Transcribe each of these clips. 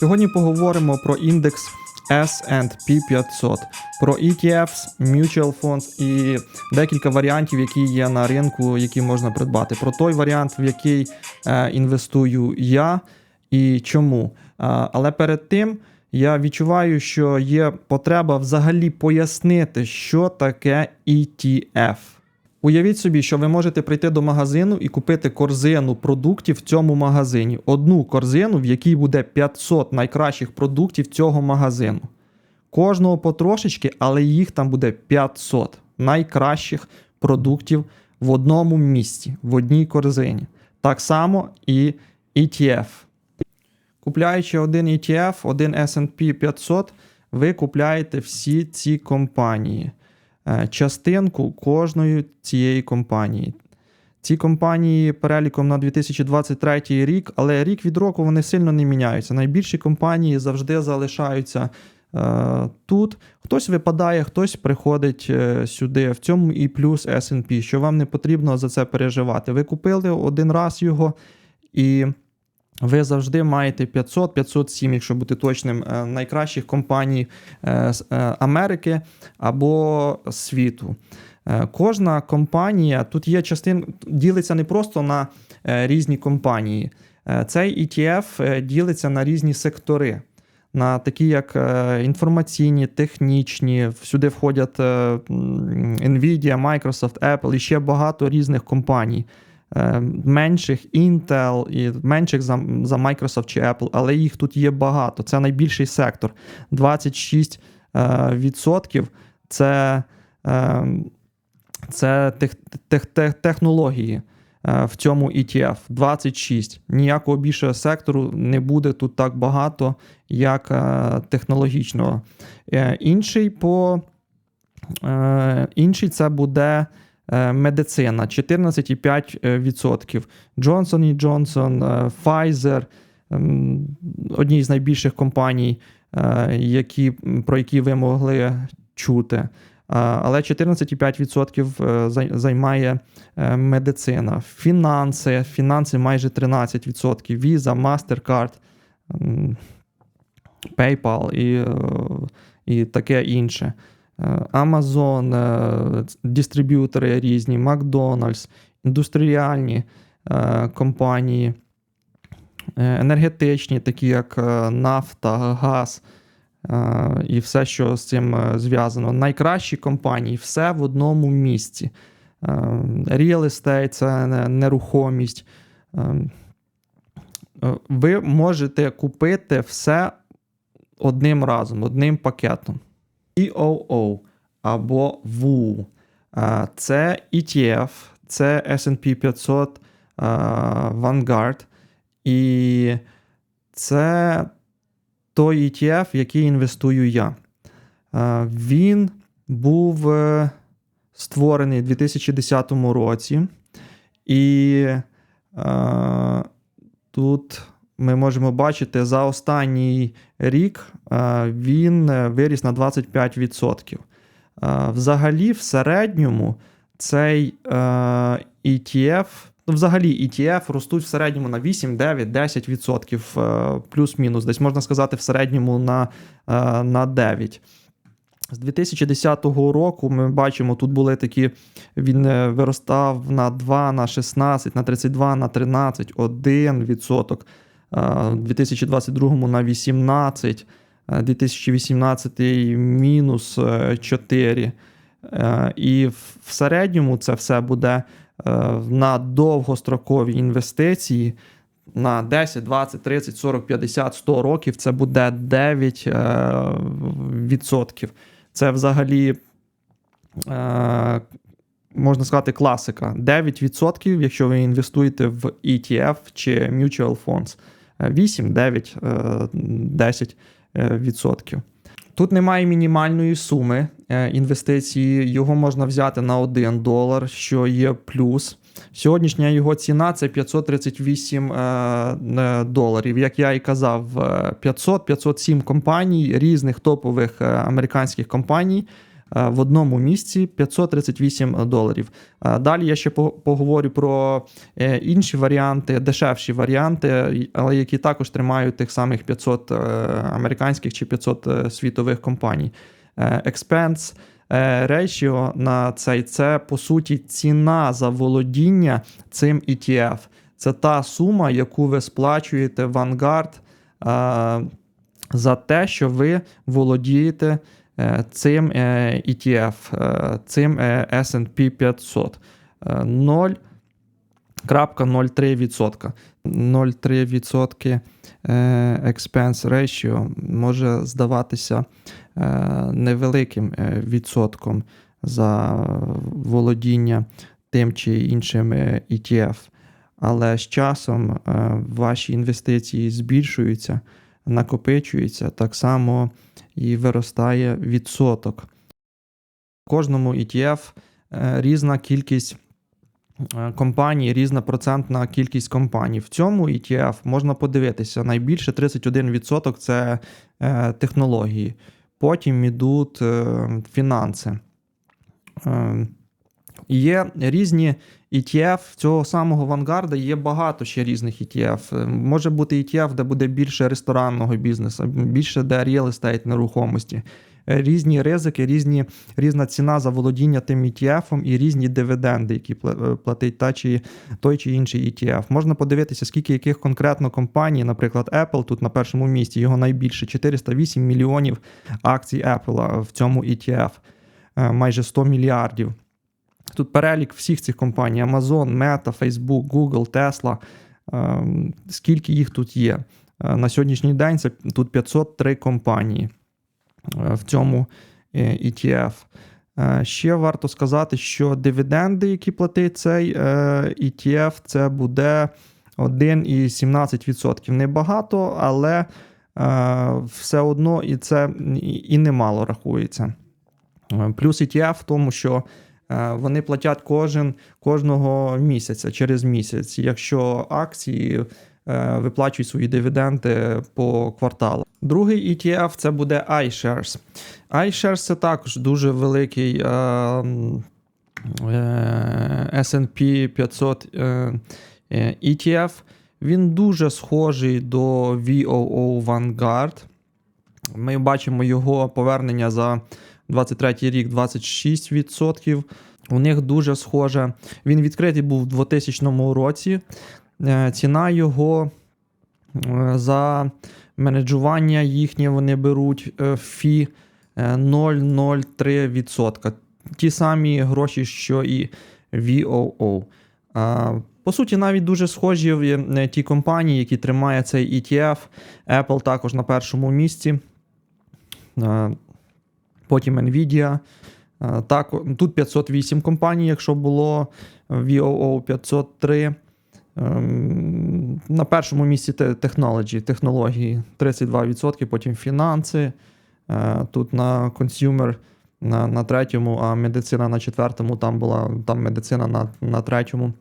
Сьогодні поговоримо про індекс S&P 500, про ETFs, mutual funds і декілька варіантів, які є на ринку, які можна придбати. Про той варіант, в який е, інвестую я і чому. Е, але перед тим я відчуваю, що є потреба взагалі пояснити, що таке ETF. Уявіть собі, що ви можете прийти до магазину і купити корзину продуктів в цьому магазині. Одну корзину, в якій буде 500 найкращих продуктів цього магазину. Кожного потрошечки, але їх там буде 500 найкращих продуктів в одному місці, в одній корзині. Так само і ETF. Купляючи один ETF, один SP 500, ви купляєте всі ці компанії частинку кожної цієї компанії. Ці компанії переліком на 2023 рік, але рік від року вони сильно не міняються. Найбільші компанії завжди залишаються е, тут. Хтось випадає, хтось приходить е, сюди. В цьому і плюс SP, що вам не потрібно за це переживати. Ви купили один раз його і. Ви завжди маєте 500, 507, якщо бути точним, е, найкращих компаній е, е, Америки або світу. Кожна компанія тут є частин, ділиться не просто на різні компанії. Цей ETF ділиться на різні сектори. На такі, як інформаційні, технічні, сюди входять Nvidia, Microsoft, Apple і ще багато різних компаній менших Intel і менших за, за Microsoft чи Apple, але їх тут є багато. Це найбільший сектор. 26% е, відсотків це, е, це тех, тех, тех, технології. е, В цьому ETF 26. Ніякого більшого сектору не буде тут так багато, як е, технологічного. Е, Інший по е, інший це буде е, медицина 14,5%. Johnson Johnson, е, Pfizer, ем, одні з найбільших компаній, е, які, про які ви могли чути. Е, Але 14,5% е, займає е, медицина. Фінанси, фінанси майже 13%. Visa, MasterCard, ем, PayPal і, е, і таке інше. Е, Amazon, е, дистриб'ютори різні, Макдональдс, індустріальні е, компанії, енергетичні, такі як нафта, газ і все, що з цим зв'язано. Найкращі компанії, все в одному місці. Real estate – це нерухомість. Ви можете купити все одним разом, одним пакетом. EOO або WU. Це ETF, це SP 500 е, Vanguard. І це той ETF, в який інвестую я. Він був е, створений у 2010 році. І е, тут ми можемо бачити, за останній рік е, він е, виріс на 25%. Е, Взагалі, в середньому цей ETF, ну, взагалі ETF ростуть в середньому на 8, 9, 10%, е, плюс-мінус. Десь можна сказати, в середньому на, на 9%. З 2010 року ми бачимо, тут були такі, він виростав на 2, на 16, на 32, на 13, 1 Е, 2022 на 18, е, 2018 мінус е, 4. Е, І в в середньому це все буде е, на довгострокові інвестиції на 10, 20, 30, 40, 50, 100 років це буде 9 е, відсотків. Це взагалі, е, можна сказати, класика. 9%, якщо ви інвестуєте в ETF чи mutual funds. 8, 9, е, 10 е, відсотків. Тут немає мінімальної суми е, інвестиції, його можна взяти на 1 долар, що є плюс. Сьогоднішня його ціна це 538 е, е, доларів. Як я і казав, е, 500-507 компаній, різних топових американських компаній в одному місці 538 доларів. Е, Далі я ще поговорю про е, інші варіанти, дешевші варіанти, але які також тримають тих самих 500 е, американських чи 500 е, світових компаній. Е, Expense е, ratio на цей це по суті ціна за володіння цим ETF. Це та сума, яку ви сплачуєте Vanguard е, за те, що ви володієте е, цим е, ETF, е, цим е, S&P 500. Е, 0,03%. 0,3% е, expense ratio може здаватися е, невеликим е, відсотком за володіння тим чи іншим е, ETF. Але з часом е, ваші інвестиції збільшуються, накопичуються, так само і виростає відсоток. В кожному ETF е, різна кількість е, компаній, різна процентна кількість компаній. В цьому ETF можна подивитися, найбільше 31% це е, технології, потім ідуть е, фінанси. Є різні ETF цього самого Vanguard, є багато ще різних ETF. Може бути ETF, де буде більше ресторанного бізнесу, більше де real estate нерухомості. Різні ризики, різні, різна ціна за володіння тим ETF і різні дивіденди, які е, платить та чи той чи інший ETF. Можна подивитися, скільки яких конкретно компаній, наприклад, Apple тут на першому місці, його найбільше 408 мільйонів акцій Apple в цьому ETF, Е, майже 100 мільярдів. Тут перелік всіх цих компаній: Amazon, Meta, Facebook, Google, Tesla. Ем, Скільки їх тут є? Е, На сьогоднішній день це тут 503 компанії е, в цьому е, ETF. Ще варто сказати, що дивіденди, які платить цей ETF, це буде 1,17%. Небагато, але все одно і це і- немало рахується. Плюс ETF в тому, що вони платять кожен, кожного місяця через місяць, якщо акції е, виплачують свої дивіденди по кварталу. Другий ETF це буде iShares. iShares це також дуже великий е, е, S&P 500 е, е, ETF. Він дуже схожий до VOO Vanguard. Ми бачимо його повернення за 23 рік 26%. У них дуже схоже. Він відкритий був у 2000 році. Е, Ціна його е, за менеджування їхнє вони беруть е, фі е, 0,03%. Ті самі гроші, що і VOO. По суті, навіть дуже схожі ті компанії, які тримає цей ETF. Apple також на першому місці. Е, Потім Nvidia. Е, Так, тут 508 компаній, якщо було VOO 503. Ем, На першому місці те- technology, технології 32%, потім фінанси. Е, Тут на consumer на, на третьому, а медицина на четвертому, там була там медицина на, на третьому.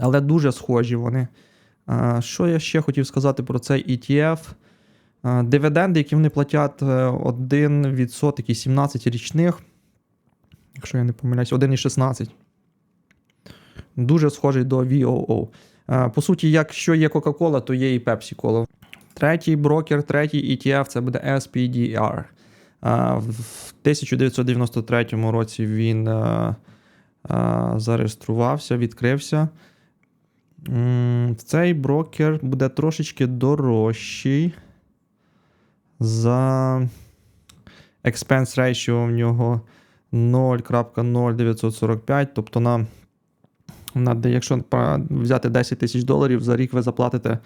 Але дуже схожі вони. Е, Що я ще хотів сказати про цей ETF? Е, Дивіденди, які вони платять е, 1%, який 17 річних, якщо я не помиляюсь, 1,16. Дуже схожий до VOO. Е, По суті, якщо є Coca-Cola, то є і Pepsi-Cola. Третій брокер, третій ETF це буде SPDR. Е, В 1993 році він е, е, зареєструвався, відкрився. Цей брокер буде трошечки дорожчий. За expense ratio в нього 0.0945. Тобто, на, на, якщо взяти 10 тисяч доларів, за рік ви заплатите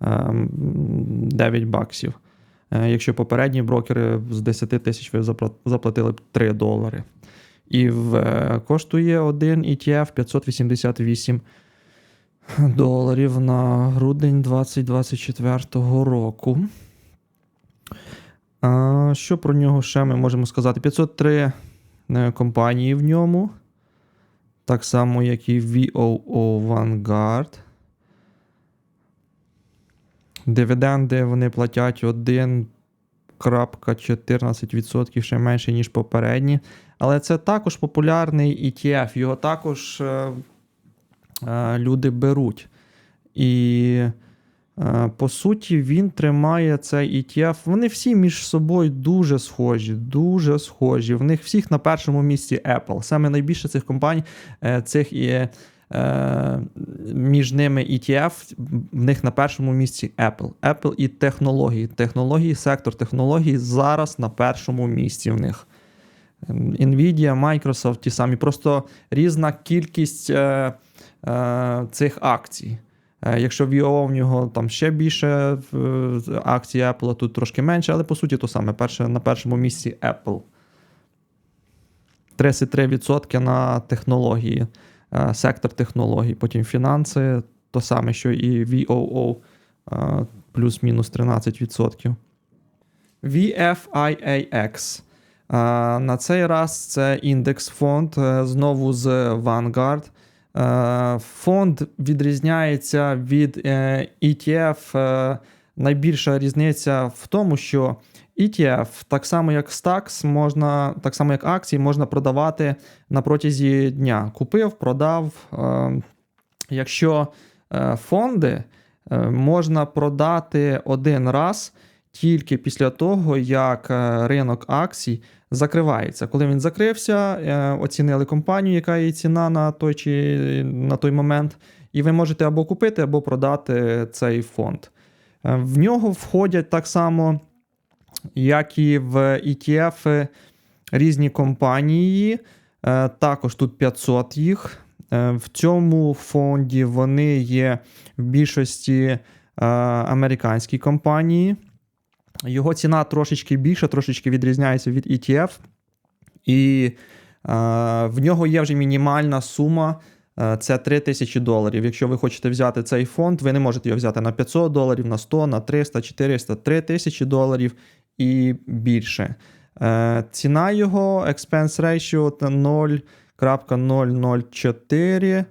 ем, 9 баксів. Е, Якщо попередні брокери з 10 тисяч ви заплатили б 3 долари. І в, е, коштує один ETF 588 доларів на грудень 2024 року. А, що про нього ще ми можемо сказати? 503 е, компанії в ньому. Так само, як і VOO Vanguard. Дивіденди вони платять 1,14%, ще менше, ніж попередні. Але це також популярний ETF, його також е, е, люди беруть. І по суті, він тримає цей ETF. Вони всі між собою дуже схожі, дуже схожі. В них всіх на першому місці Apple. Саме найбільше цих компаній, е, цих і. е, Між ними ETF, в них на першому місці Apple. Apple і технології. Технології, сектор технологій зараз на першому місці в них. Nvidia, Microsoft, ті самі. Просто різна кількість е, е, цих акцій. Е, Якщо VO в нього там ще більше акцій Apple, тут трошки менше, але по суті то саме. Перше, на першому місці Apple. 33% на технології, е, сектор технологій, потім фінанси, то саме, що і VOO, е, плюс-мінус 13%. VFIAX. На цей раз це індекс фонд, знову з Vanguard. Е, Фонд відрізняється від е, ETF. е, Найбільша різниця в тому, що ETF, так само як Stacks, можна, так само як акції, можна продавати на протязі дня. Купив, продав. Якщо фонди можна продати один раз тільки після того, як е, ринок акцій закривається. Коли він закрився, е, оцінили компанію, яка її ціна на той чи на той момент, і ви можете або купити, або продати цей фонд. Е, В нього входять так само, як і в ETF, різні компанії. Також тут 500 їх. В цьому фонді вони є в більшості американські компанії. Його ціна трошечки більша, трошечки відрізняється від ETF. І е, в нього є вже мінімальна сума. е, Це 3 тисячі доларів. Якщо ви хочете взяти цей фонд, ви не можете його взяти на 500 доларів, на 100, на 300, 400, 3 тисячі доларів і більше. Е, Ціна його expense ratio та 0.004.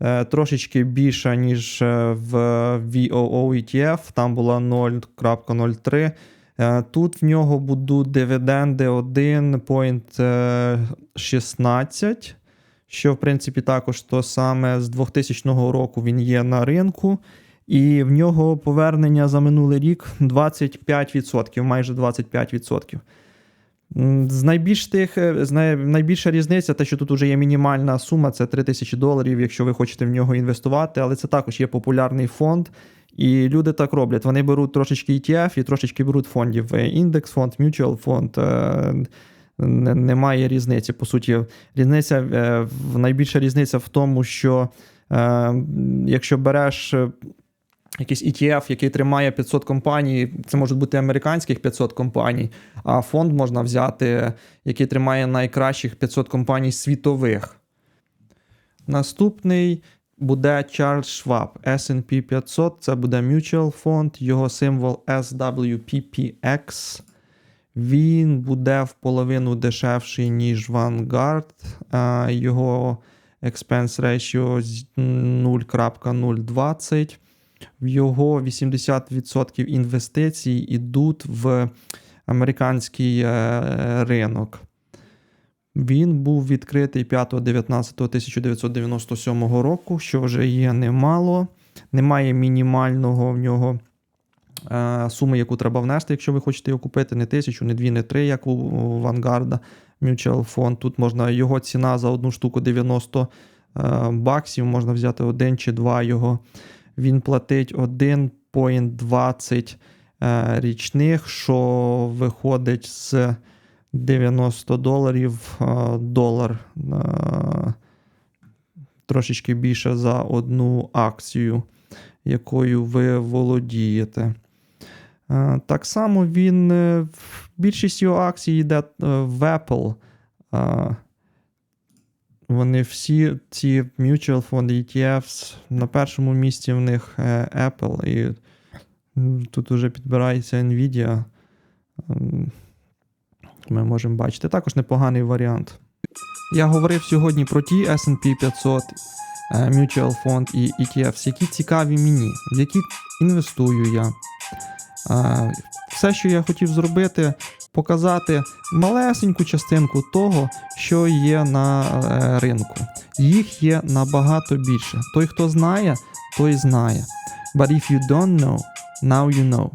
е, Трошечки більша, ніж е, в VOO ETF, там була 0.03. Е, Тут в нього будуть дивіденди 1.16, що в принципі також то саме з 2000 року він є на ринку. І в нього повернення за минулий рік 25%, майже 25%. З найбільш тих, е, найбільша різниця, те, що тут вже є мінімальна сума, це 3 тисячі доларів, якщо ви хочете в нього інвестувати, але це також є популярний фонд. І люди так роблять. Вони беруть трошечки ETF і трошечки беруть фондів. Е, Індекс фонд, mutual фонд. е, Немає різниці. По суті, різниця найбільша різниця в тому, що якщо береш якийсь ETF, який тримає 500 компаній, це можуть бути американських 500 компаній, а фонд можна взяти, який тримає найкращих 500 компаній світових. Наступний буде Charles Schwab S&P 500, це буде mutual фонд, його символ SWPPX. Він буде в половину дешевший, ніж Vanguard. Його expense ratio 0.020. В його 80% інвестицій йдуть в американський е, ринок. Він був відкритий 5.19.1997 року, що вже є немало. Немає мінімального в нього е, суми, яку треба внести, якщо ви хочете його купити, не тисячу, не дві, не три, як у, Vanguard Mutual Fund. Тут можна його ціна за одну штуку 90 е, баксів, можна взяти один чи два його. Він платить 1,20 е, річних, що виходить з 90 доларів е, долар. е, Трошечки більше за одну акцію, якою ви володієте. Так само він більшість його акцій йде в Apple. Вони всі ці mutual фонди ETFs на першому місці в них е, Apple, і тут вже підбирається Nvidia. Ми можемо бачити. Також непоганий варіант. Я говорив сьогодні про ті SP 500 е, Mutual Fund і ETFs, які цікаві мені, в які інвестую я. Е, Все, що я хотів зробити, показати малесеньку частинку того, що є на е, ринку. Їх є набагато більше. Той, хто знає, той знає. But if you don't know, now you know.